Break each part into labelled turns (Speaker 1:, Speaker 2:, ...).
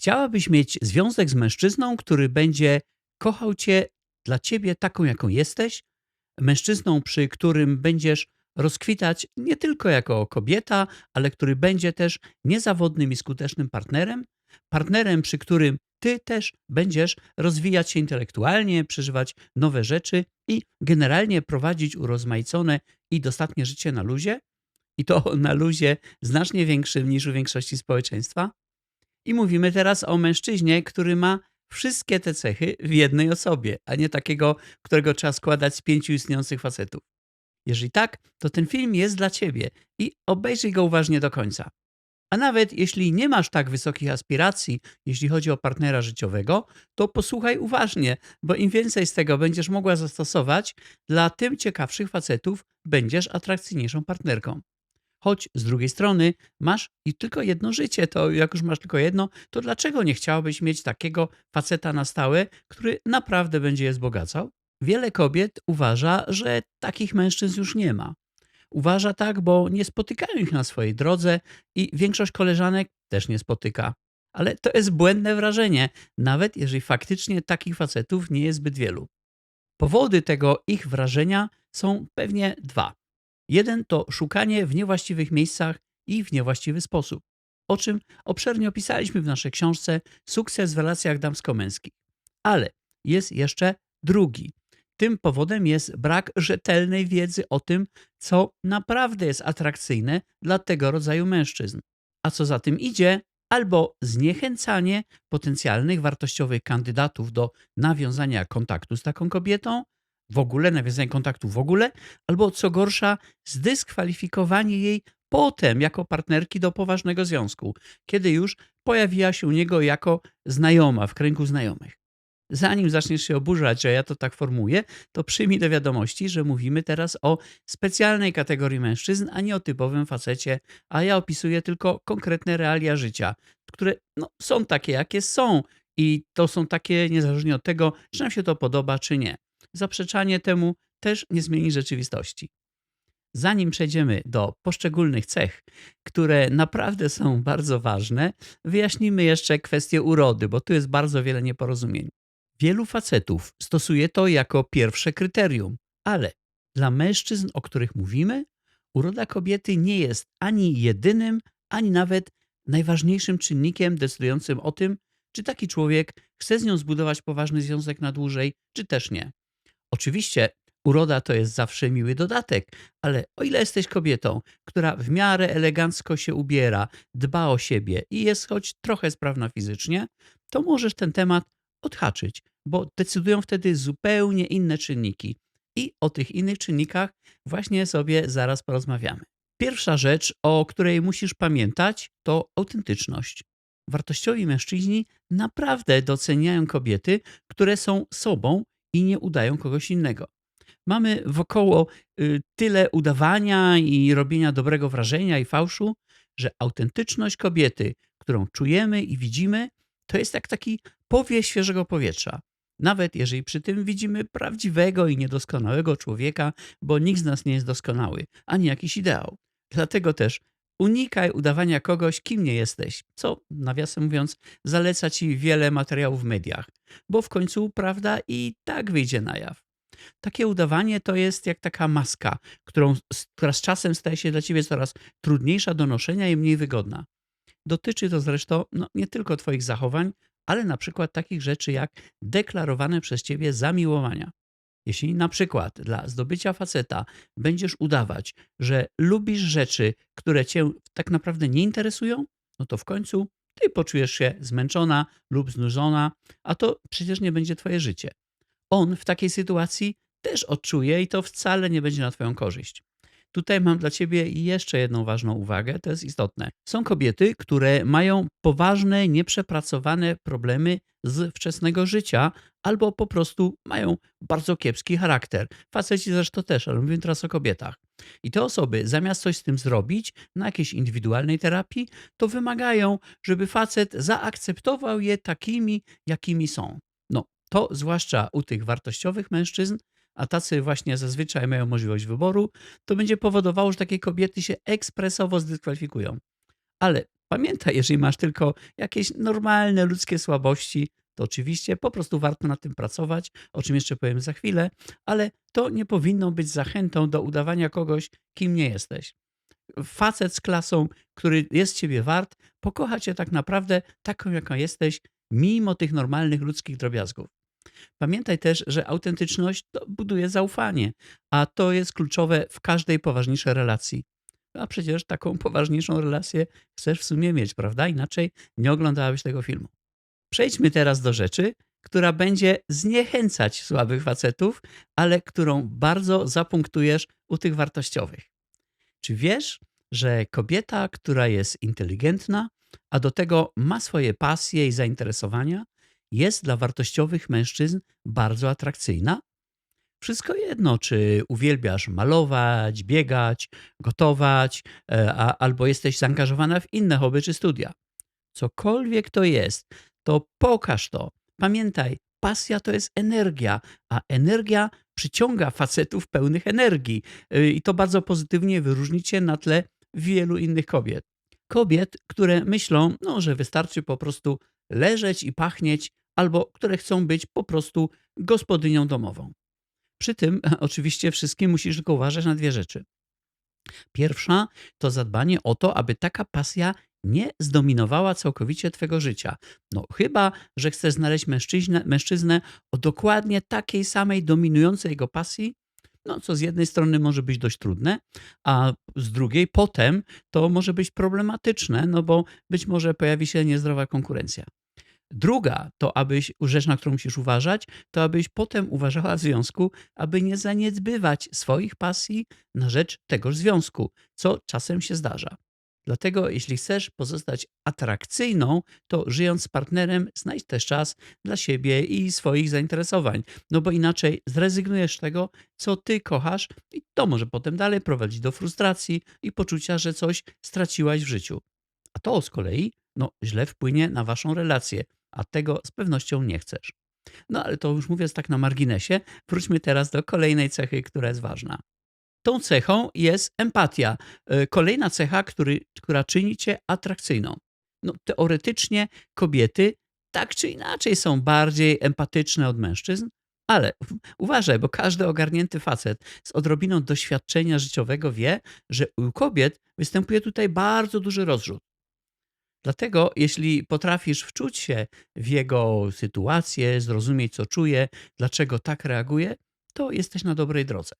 Speaker 1: Chciałabyś mieć związek z mężczyzną, który będzie kochał cię dla ciebie taką, jaką jesteś, mężczyzną, przy którym będziesz rozkwitać nie tylko jako kobieta, ale który będzie też niezawodnym i skutecznym partnerem, partnerem, przy którym ty też będziesz rozwijać się intelektualnie, przeżywać nowe rzeczy i generalnie prowadzić urozmaicone i dostatnie życie na luzie, i to na luzie znacznie większym niż u większości społeczeństwa. I mówimy teraz o mężczyźnie, który ma wszystkie te cechy w jednej osobie, a nie takiego, którego trzeba składać z pięciu istniejących facetów. Jeżeli tak, to ten film jest dla ciebie i obejrzyj go uważnie do końca. A nawet jeśli nie masz tak wysokich aspiracji, jeśli chodzi o partnera życiowego, to posłuchaj uważnie, bo im więcej z tego będziesz mogła zastosować, dla tym ciekawszych facetów będziesz atrakcyjniejszą partnerką. Choć z drugiej strony masz i tylko jedno życie, to jak już masz tylko jedno, to dlaczego nie chciałabyś mieć takiego faceta na stałe, który naprawdę będzie je wzbogacał? Wiele kobiet uważa, że takich mężczyzn już nie ma. Uważa tak, bo nie spotykają ich na swojej drodze i większość koleżanek też nie spotyka. Ale to jest błędne wrażenie, nawet jeżeli faktycznie takich facetów nie jest zbyt wielu. Powody tego ich wrażenia są pewnie dwa. Jeden to szukanie w niewłaściwych miejscach i w niewłaściwy sposób, o czym obszernie opisaliśmy w naszej książce Sukces w relacjach damsko-męskich. Ale jest jeszcze drugi. Tym powodem jest brak rzetelnej wiedzy o tym, co naprawdę jest atrakcyjne dla tego rodzaju mężczyzn. A co za tym idzie, albo zniechęcanie potencjalnych wartościowych kandydatów do nawiązania kontaktu z taką kobietą, w ogóle, nawiązanie kontaktu w ogóle, albo co gorsza, zdyskwalifikowanie jej potem jako partnerki do poważnego związku, kiedy już pojawiła się u niego jako znajoma w kręgu znajomych. Zanim zaczniesz się oburzać, że ja to tak formuję, to przyjmij do wiadomości, że mówimy teraz o specjalnej kategorii mężczyzn, a nie o typowym facecie, a ja opisuję tylko konkretne realia życia, które no, są takie, jakie są i to są takie niezależnie od tego, czy nam się to podoba, czy nie zaprzeczanie temu też nie zmieni rzeczywistości. Zanim przejdziemy do poszczególnych cech, które naprawdę są bardzo ważne, wyjaśnimy jeszcze kwestię urody, bo tu jest bardzo wiele nieporozumień. Wielu facetów stosuje to jako pierwsze kryterium, ale dla mężczyzn, o których mówimy, uroda kobiety nie jest ani jedynym, ani nawet najważniejszym czynnikiem decydującym o tym, czy taki człowiek chce z nią zbudować poważny związek na dłużej, czy też nie. Oczywiście uroda to jest zawsze miły dodatek, ale o ile jesteś kobietą, która w miarę elegancko się ubiera, dba o siebie i jest choć trochę sprawna fizycznie, to możesz ten temat odhaczyć, bo decydują wtedy zupełnie inne czynniki. I o tych innych czynnikach właśnie sobie zaraz porozmawiamy. Pierwsza rzecz, o której musisz pamiętać, to autentyczność. Wartościowi mężczyźni naprawdę doceniają kobiety, które są sobą i nie udają kogoś innego. Mamy wokoło y, tyle udawania i robienia dobrego wrażenia i fałszu, że autentyczność kobiety, którą czujemy i widzimy, to jest jak taki powiew świeżego powietrza. Nawet jeżeli przy tym widzimy prawdziwego i niedoskonałego człowieka, bo nikt z nas nie jest doskonały, ani jakiś ideał. Dlatego też unikaj udawania kogoś, kim nie jesteś, co, nawiasem mówiąc, zaleca ci wiele materiałów w mediach, bo w końcu prawda i tak wyjdzie na jaw. Takie udawanie to jest jak taka maska, którą, która z czasem staje się dla ciebie coraz trudniejsza do noszenia i mniej wygodna. Dotyczy to zresztą no, nie tylko Twoich zachowań, ale na przykład takich rzeczy jak deklarowane przez Ciebie zamiłowania. Jeśli na przykład dla zdobycia faceta będziesz udawać, że lubisz rzeczy, które cię tak naprawdę nie interesują, no to w końcu ty poczujesz się zmęczona lub znużona, a to przecież nie będzie twoje życie. On w takiej sytuacji też odczuje i to wcale nie będzie na twoją korzyść. Tutaj mam dla Ciebie jeszcze jedną ważną uwagę, to jest istotne. Są kobiety, które mają poważne, nieprzepracowane problemy z wczesnego życia albo po prostu mają bardzo kiepski charakter. Faceci zresztą też, ale mówię teraz o kobietach. I te osoby, zamiast coś z tym zrobić na jakiejś indywidualnej terapii, to wymagają, żeby facet zaakceptował je takimi, jakimi są. No, to zwłaszcza u tych wartościowych mężczyzn a tacy właśnie zazwyczaj mają możliwość wyboru, to będzie powodowało, że takie kobiety się ekspresowo zdyskwalifikują. Ale Pamiętaj, jeżeli masz tylko jakieś normalne ludzkie słabości, to oczywiście po prostu warto nad tym pracować, o czym jeszcze powiem za chwilę, ale to nie powinno być zachętą do udawania kogoś, kim nie jesteś. Facet z klasą, który jest ciebie wart, pokocha cię tak naprawdę taką, jaka jesteś, mimo tych normalnych ludzkich drobiazgów. Pamiętaj też, że autentyczność buduje zaufanie, a to jest kluczowe w każdej poważniejszej relacji. A przecież taką poważniejszą relację chcesz w sumie mieć, prawda? Inaczej nie oglądałabyś tego filmu. Przejdźmy teraz do rzeczy, która będzie zniechęcać słabych facetów, ale którą bardzo zapunktujesz u tych wartościowych. Czy wiesz, że kobieta, która jest inteligentna, a do tego ma swoje pasje i zainteresowania, jest dla wartościowych mężczyzn bardzo atrakcyjna? Wszystko jedno, czy uwielbiasz malować, biegać, gotować, e, a, albo jesteś zaangażowana w inne hobby czy studia. Cokolwiek to jest, to pokaż to. Pamiętaj, pasja to jest energia, a energia przyciąga facetów pełnych energii. Y, I to bardzo pozytywnie wyróżni cię na tle wielu innych kobiet. Kobiet, które myślą, no, że wystarczy po prostu leżeć i pachnieć, albo które chcą być po prostu gospodynią domową. Przy tym oczywiście wszystkim musisz tylko uważać na dwie rzeczy. Pierwsza to zadbanie o to, aby taka pasja nie zdominowała całkowicie twego życia. No chyba, że chcesz znaleźć mężczyznę, mężczyznę o dokładnie takiej samej dominującej jego pasji, no co z jednej strony może być dość trudne, a z drugiej potem to może być problematyczne, no bo być może pojawi się niezdrowa konkurencja. Druga to abyś, rzecz na którą musisz uważać, to abyś potem uważała w związku, aby nie zaniedbywać swoich pasji na rzecz tegoż związku, co czasem się zdarza. Dlatego, jeśli chcesz pozostać atrakcyjną, to żyjąc z partnerem, znajdź też czas dla siebie i swoich zainteresowań. No bo inaczej zrezygnujesz z tego, co ty kochasz, i to może potem dalej prowadzić do frustracji i poczucia, że coś straciłaś w życiu. A to z kolei no, źle wpłynie na waszą relację, a tego z pewnością nie chcesz. No ale to już mówiąc tak na marginesie, wróćmy teraz do kolejnej cechy, która jest ważna. Tą cechą jest empatia. E, kolejna cecha, który, która czyni cię atrakcyjną. No, teoretycznie kobiety tak czy inaczej są bardziej empatyczne od mężczyzn, ale uważaj, bo każdy ogarnięty facet z odrobiną doświadczenia życiowego wie, że u kobiet występuje tutaj bardzo duży rozrzut. Dlatego, jeśli potrafisz wczuć się w jego sytuację, zrozumieć, co czuje, dlaczego tak reaguje, to jesteś na dobrej drodze.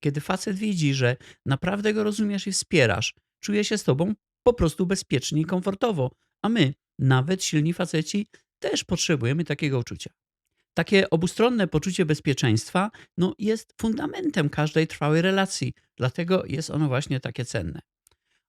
Speaker 1: Kiedy facet widzi, że naprawdę go rozumiesz i wspierasz, czuje się z tobą po prostu bezpiecznie i komfortowo. A my, nawet silni faceci, też potrzebujemy takiego uczucia. Takie obustronne poczucie bezpieczeństwa no, jest fundamentem każdej trwałej relacji, dlatego jest ono właśnie takie cenne.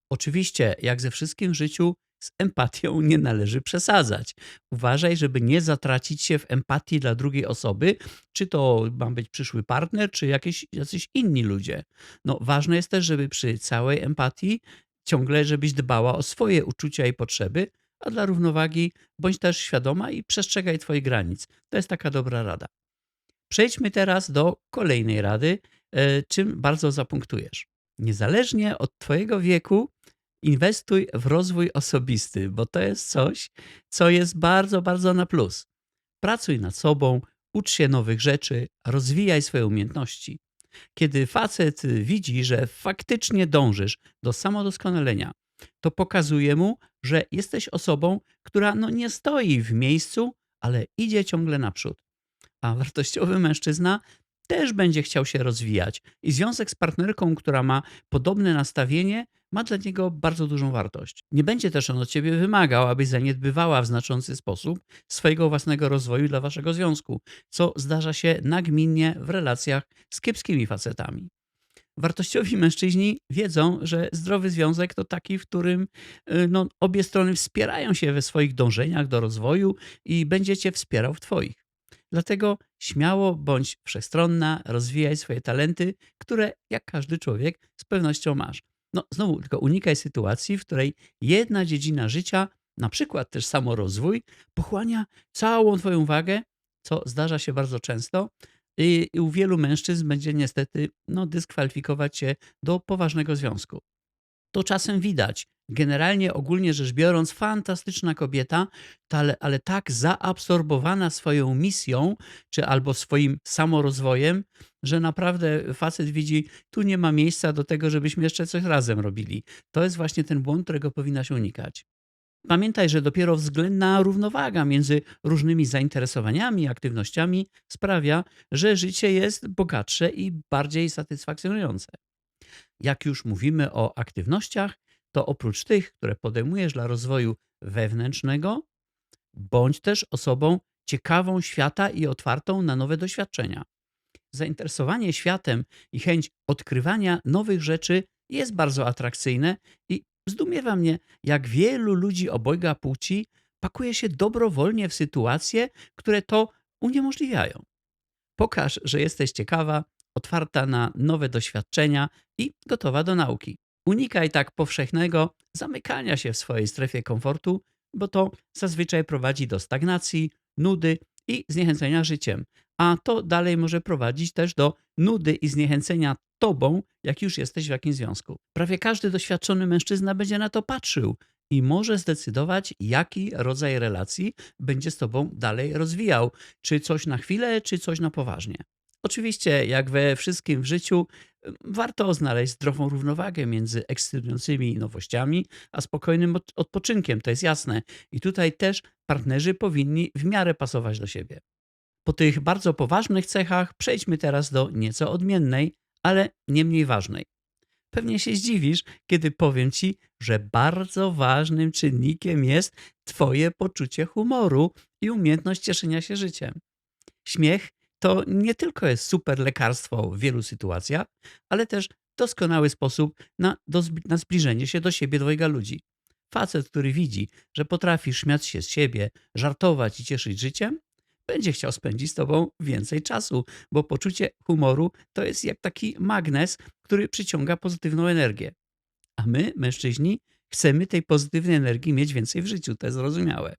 Speaker 1: Oczywiście, jak ze wszystkim w życiu, z empatią nie należy przesadzać. Uważaj, żeby nie zatracić się w empatii dla drugiej osoby, czy to ma być przyszły partner, czy jakieś, jacyś inni ludzie. No, ważne jest też, żeby przy całej empatii ciągle, żebyś dbała o swoje uczucia i potrzeby, a dla równowagi bądź też świadoma i przestrzegaj Twoich granic. To jest taka dobra rada. Przejdźmy teraz do kolejnej rady, e, czym bardzo zapunktujesz. Niezależnie od Twojego wieku, inwestuj w rozwój osobisty, bo to jest coś, co jest bardzo, bardzo na plus. Pracuj nad sobą, ucz się nowych rzeczy, rozwijaj swoje umiejętności. Kiedy facet widzi, że faktycznie dążysz do samodoskonalenia, to pokazuje mu, że jesteś osobą, która no nie stoi w miejscu, ale idzie ciągle naprzód. A wartościowy mężczyzna też będzie chciał się rozwijać i związek z partnerką, która ma podobne nastawienie, ma dla niego bardzo dużą wartość. Nie będzie też on od ciebie wymagał, abyś zaniedbywała w znaczący sposób swojego własnego rozwoju dla waszego związku, co zdarza się nagminnie w relacjach z kiepskimi facetami. Wartościowi mężczyźni wiedzą, że zdrowy związek to taki, w którym y, no, obie strony wspierają się we swoich dążeniach do rozwoju i będzie cię wspierał w twoich. Dlatego śmiało bądź wszechstronna, rozwijaj swoje talenty, które jak każdy człowiek z pewnością masz. No znowu, tylko unikaj sytuacji, w której jedna dziedzina życia, na przykład też samorozwój, pochłania całą twoją uwagę, co zdarza się bardzo często i, u wielu mężczyzn będzie niestety no, dyskwalifikować cię do poważnego związku. To czasem widać. Generalnie, ogólnie rzecz biorąc, fantastyczna kobieta, ta- ale, ale tak zaabsorbowana swoją misją, czy albo swoim samorozwojem, że naprawdę facet widzi, tu nie ma miejsca do tego, żebyśmy jeszcze coś razem robili. To jest właśnie ten błąd, którego powinnaś unikać. Pamiętaj, że dopiero względna równowaga między różnymi zainteresowaniami, aktywnościami sprawia, że życie jest bogatsze i bardziej satysfakcjonujące. Jak już mówimy o aktywnościach, to oprócz tych, które podejmujesz dla rozwoju wewnętrznego, bądź też osobą ciekawą świata i otwartą na nowe doświadczenia. Zainteresowanie światem i chęć odkrywania nowych rzeczy jest bardzo atrakcyjne i zdumiewa mnie, jak wielu ludzi obojga płci pakuje się dobrowolnie w sytuacje, które to uniemożliwiają. Pokaż, że jesteś ciekawa, otwarta na nowe doświadczenia i gotowa do nauki. Unikaj tak powszechnego zamykania się w swojej strefie komfortu, bo to zazwyczaj prowadzi do stagnacji, nudy i zniechęcenia życiem, a to dalej może prowadzić też do nudy i zniechęcenia tobą, jak już jesteś w jakimś związku. Prawie każdy doświadczony mężczyzna będzie na to patrzył i może zdecydować, jaki rodzaj relacji będzie z tobą dalej rozwijał. Czy coś na chwilę, czy coś na poważnie. Oczywiście, jak we wszystkim w życiu, warto znaleźć zdrową równowagę między ekscytującymi nowościami, a spokojnym od- odpoczynkiem, to jest jasne. I tutaj też partnerzy powinni w miarę pasować do siebie. Po tych bardzo poważnych cechach przejdźmy teraz do nieco odmiennej, ale nie mniej ważnej. Pewnie się zdziwisz, kiedy powiem ci, że bardzo ważnym czynnikiem jest Twoje poczucie humoru i umiejętność cieszenia się życiem. Śmiech to nie tylko jest super lekarstwo w wielu sytuacjach, ale też doskonały sposób na, do, na zbliżenie się do siebie dwojga ludzi. Facet, który widzi, że potrafisz śmiać się z siebie, żartować i cieszyć życiem, będzie chciał spędzić z tobą więcej czasu, bo poczucie humoru to jest jak taki magnes, który przyciąga pozytywną energię. A my, mężczyźni, chcemy tej pozytywnej energii mieć więcej w życiu, to jest zrozumiałe.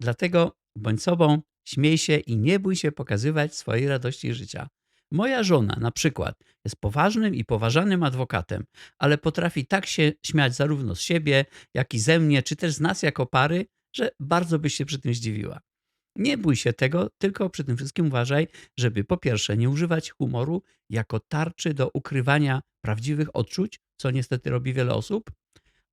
Speaker 1: Dlatego bądź sobą, śmiej się i nie bój się pokazywać swojej radości życia. Moja żona na przykład jest poważnym i poważanym adwokatem, ale potrafi tak się śmiać zarówno z siebie, jak i ze mnie, czy też z nas jako pary, że bardzo byś się przy tym zdziwiła. Nie bój się tego, tylko przy tym wszystkim uważaj, żeby po pierwsze nie używać humoru jako tarczy do ukrywania prawdziwych odczuć, co niestety robi wiele osób,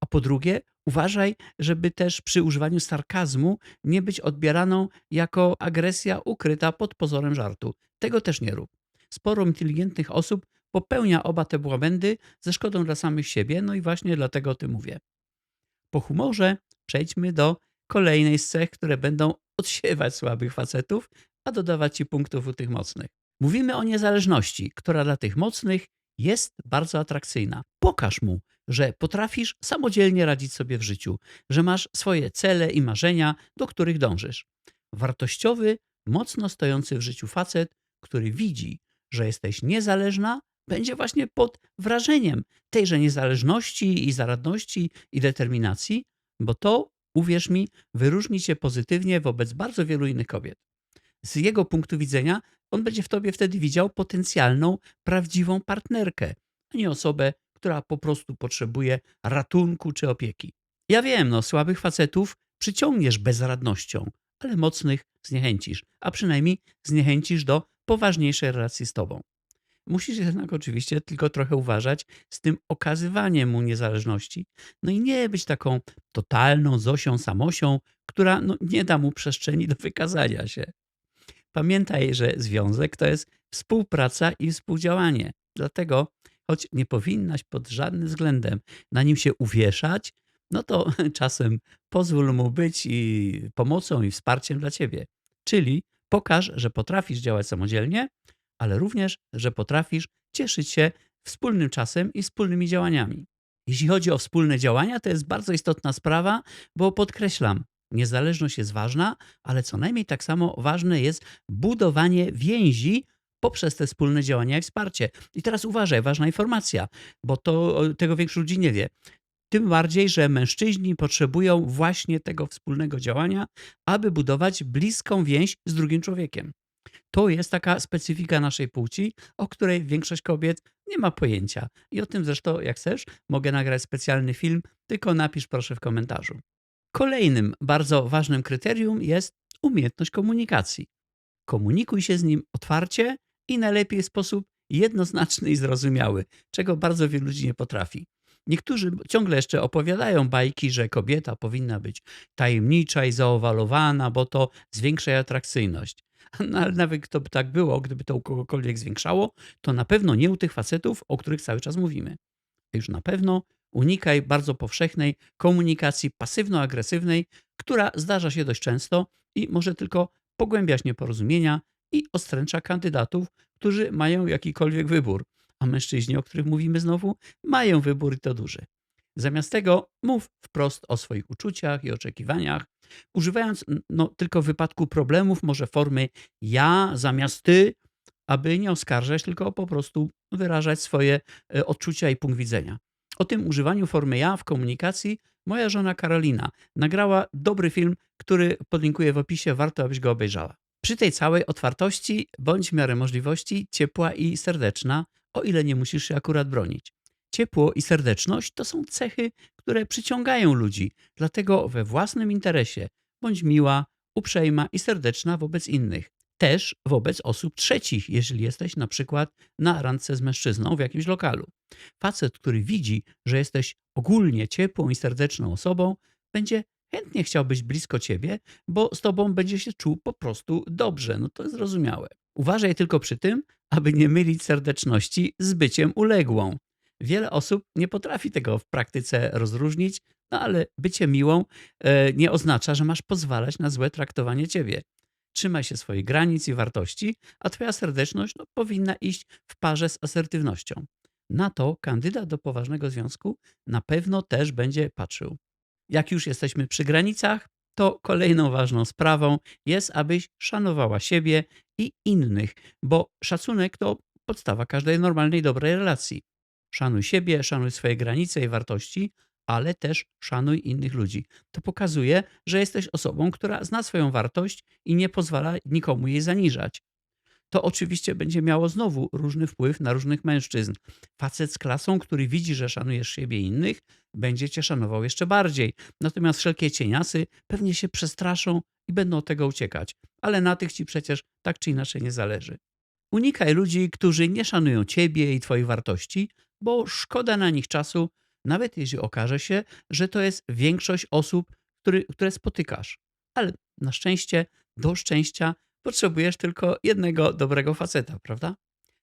Speaker 1: a po drugie uważaj, żeby też przy używaniu sarkazmu nie być odbieraną jako agresja ukryta pod pozorem żartu. Tego też nie rób. Sporo inteligentnych osób popełnia oba te błędy ze szkodą dla samych siebie, no i właśnie dlatego o tym mówię. Po humorze przejdźmy do kolejnej z cech, które będą odsiewać słabych facetów, a dodawać ci punktów u tych mocnych. Mówimy o niezależności, która dla tych mocnych jest bardzo atrakcyjna. Pokaż mu, że potrafisz samodzielnie radzić sobie w życiu, że masz swoje cele i marzenia, do których dążysz. Wartościowy, mocno stojący w życiu facet, który widzi, że jesteś niezależna, będzie właśnie pod wrażeniem tejże niezależności i zaradności i determinacji, bo to, uwierz mi, wyróżni cię pozytywnie wobec bardzo wielu innych kobiet. Z jego punktu widzenia, on będzie w tobie wtedy widział potencjalną, prawdziwą partnerkę, a nie osobę, która po prostu potrzebuje ratunku czy opieki. Ja wiem, no, słabych facetów przyciągniesz bezradnością, ale mocnych zniechęcisz, a przynajmniej zniechęcisz do poważniejszej relacji z tobą. Musisz jednak oczywiście tylko trochę uważać z tym okazywaniem mu niezależności. No i nie być taką totalną Zosią Samosią, która no, nie da mu przestrzeni do wykazania się. Pamiętaj, że związek to jest współpraca i współdziałanie. Dlatego, choć nie powinnaś pod żadnym względem na nim się uwieszać, no to czasem pozwól mu być i pomocą i wsparciem dla ciebie. Czyli pokaż, że potrafisz działać samodzielnie, ale również, że potrafisz cieszyć się wspólnym czasem i wspólnymi działaniami. Jeśli chodzi o wspólne działania, to jest bardzo istotna sprawa, bo podkreślam, niezależność jest ważna, ale co najmniej tak samo ważne jest budowanie więzi poprzez te wspólne działania i wsparcie. I teraz uważaj, ważna informacja, bo to tego większość ludzi nie wie. Tym bardziej, że mężczyźni potrzebują właśnie tego wspólnego działania, aby budować bliską więź z drugim człowiekiem. To jest taka specyfika naszej płci, o której większość kobiet Nie ma pojęcia. I o tym zresztą, jak chcesz, mogę nagrać specjalny film, tylko napisz proszę w komentarzu. Kolejnym bardzo ważnym kryterium jest umiejętność komunikacji. Komunikuj się z nim otwarcie i najlepiej w sposób jednoznaczny i zrozumiały, czego bardzo wielu ludzi nie potrafi. Niektórzy ciągle jeszcze opowiadają bajki, że kobieta powinna być tajemnicza i zaowalowana, bo to zwiększa jej atrakcyjność. No, ale nawet gdyby tak było, gdyby to u kogokolwiek zwiększało, to na pewno nie u tych facetów, o których cały czas mówimy. Już na pewno unikaj bardzo powszechnej komunikacji pasywno-agresywnej, która zdarza się dość często i może tylko pogłębiać nieporozumienia i ostręcza kandydatów, którzy mają jakikolwiek wybór. A mężczyźni, o których mówimy znowu, mają wybór i to duży. Zamiast tego mów wprost o swoich uczuciach i oczekiwaniach, używając no, tylko w wypadku problemów może formy ja zamiast ty, aby nie oskarżać, tylko po prostu wyrażać swoje e, odczucia i punkt widzenia. O tym używaniu formy ja w komunikacji moja żona Karolina nagrała dobry film, który podlinkuję w opisie, warto abyś go obejrzała. Przy tej całej otwartości bądź w miarę możliwości ciepła i serdeczna, o ile nie musisz się akurat bronić. Ciepło i serdeczność to są cechy, które przyciągają ludzi, dlatego we własnym interesie bądź miła, uprzejma i serdeczna wobec innych. Też wobec osób trzecich, jeżeli jesteś na przykład na randce z mężczyzną w jakimś lokalu. Facet, który widzi, że jesteś ogólnie ciepłą i serdeczną osobą, będzie chętnie chciał być blisko ciebie, bo z tobą będzie się czuł po prostu dobrze. No to jest zrozumiałe. Uważaj tylko przy tym, aby nie mylić serdeczności z byciem uległą. Wiele osób nie potrafi tego w praktyce rozróżnić, no ale bycie miłą e, nie oznacza, że masz pozwalać na złe traktowanie ciebie. Trzymaj się swoich granic i wartości, a twoja serdeczność no, powinna iść w parze z asertywnością. Na to kandydat do poważnego związku na pewno też będzie patrzył. Jak już jesteśmy przy granicach, to kolejną ważną sprawą jest, abyś szanowała siebie i innych, bo szacunek to podstawa każdej normalnej, dobrej relacji. Szanuj siebie, szanuj swoje granice i wartości, ale też szanuj innych ludzi. To pokazuje, że jesteś osobą, która zna swoją wartość i nie pozwala nikomu jej zaniżać. To oczywiście będzie miało znowu różny wpływ na różnych mężczyzn. Facet z klasą, który widzi, że szanujesz siebie i innych, będzie cię szanował jeszcze bardziej. Natomiast wszelkie cieniasy pewnie się przestraszą i będą od tego uciekać. Ale na tych ci przecież tak czy inaczej nie zależy. Unikaj ludzi, którzy nie szanują ciebie i twoich wartości, bo szkoda na nich czasu, nawet jeśli okaże się, że to jest większość osób, który, które spotykasz. Ale na szczęście, do szczęścia potrzebujesz tylko jednego dobrego faceta, prawda?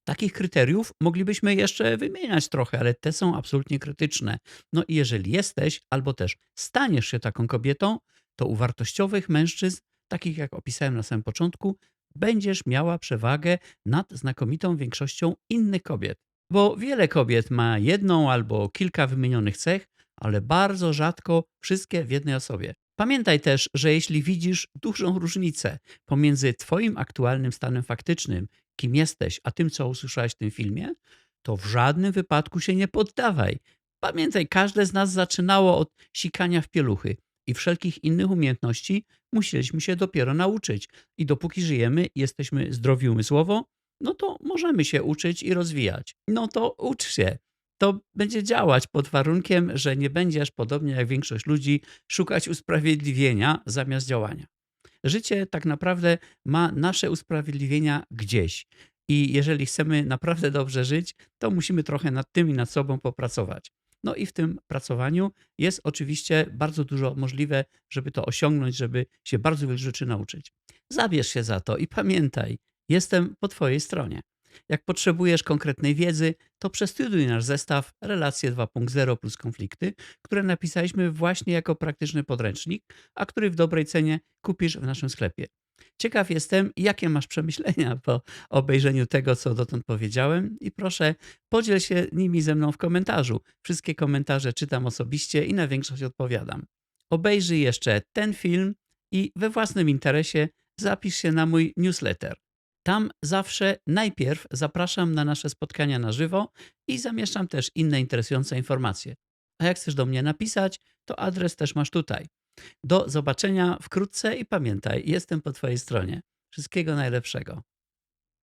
Speaker 1: Takich kryteriów moglibyśmy jeszcze wymieniać trochę, ale te są absolutnie krytyczne. No i jeżeli jesteś albo też staniesz się taką kobietą, to u wartościowych mężczyzn, takich jak opisałem na samym początku, będziesz miała przewagę nad znakomitą większością innych kobiet. Bo wiele kobiet ma jedną albo kilka wymienionych cech, ale bardzo rzadko wszystkie w jednej osobie. Pamiętaj też, że jeśli widzisz dużą różnicę pomiędzy Twoim aktualnym stanem faktycznym, kim jesteś, a tym, co usłyszałeś w tym filmie, to w żadnym wypadku się nie poddawaj. Pamiętaj, każde z nas zaczynało od sikania w pieluchy i wszelkich innych umiejętności musieliśmy się dopiero nauczyć. I dopóki żyjemy, jesteśmy zdrowi umysłowo, no to możemy się uczyć i rozwijać. No to ucz się. To będzie działać pod warunkiem, że nie będziesz, podobnie jak większość ludzi, szukać usprawiedliwienia zamiast działania. Życie tak naprawdę ma nasze usprawiedliwienia gdzieś. I jeżeli chcemy naprawdę dobrze żyć, to musimy trochę nad tym i nad sobą popracować. No i w tym pracowaniu jest oczywiście bardzo dużo możliwe, żeby to osiągnąć, żeby się bardzo wiele rzeczy nauczyć. Zabierz się za to i pamiętaj, jestem po Twojej stronie. Jak potrzebujesz konkretnej wiedzy, to przestudiuj nasz zestaw Relacje 2.0 plus konflikty, które napisaliśmy właśnie jako praktyczny podręcznik, a który w dobrej cenie kupisz w naszym sklepie. Ciekaw jestem, jakie masz przemyślenia po obejrzeniu tego, co dotąd powiedziałem, i proszę, podziel się nimi ze mną w komentarzu. Wszystkie komentarze czytam osobiście i na większość odpowiadam. Obejrzyj jeszcze ten film i we własnym interesie zapisz się na mój newsletter. Tam zawsze najpierw zapraszam na nasze spotkania na żywo i zamieszczam też inne interesujące informacje. A jak chcesz do mnie napisać, to adres też masz tutaj. Do zobaczenia wkrótce i pamiętaj, jestem po Twojej stronie. Wszystkiego najlepszego.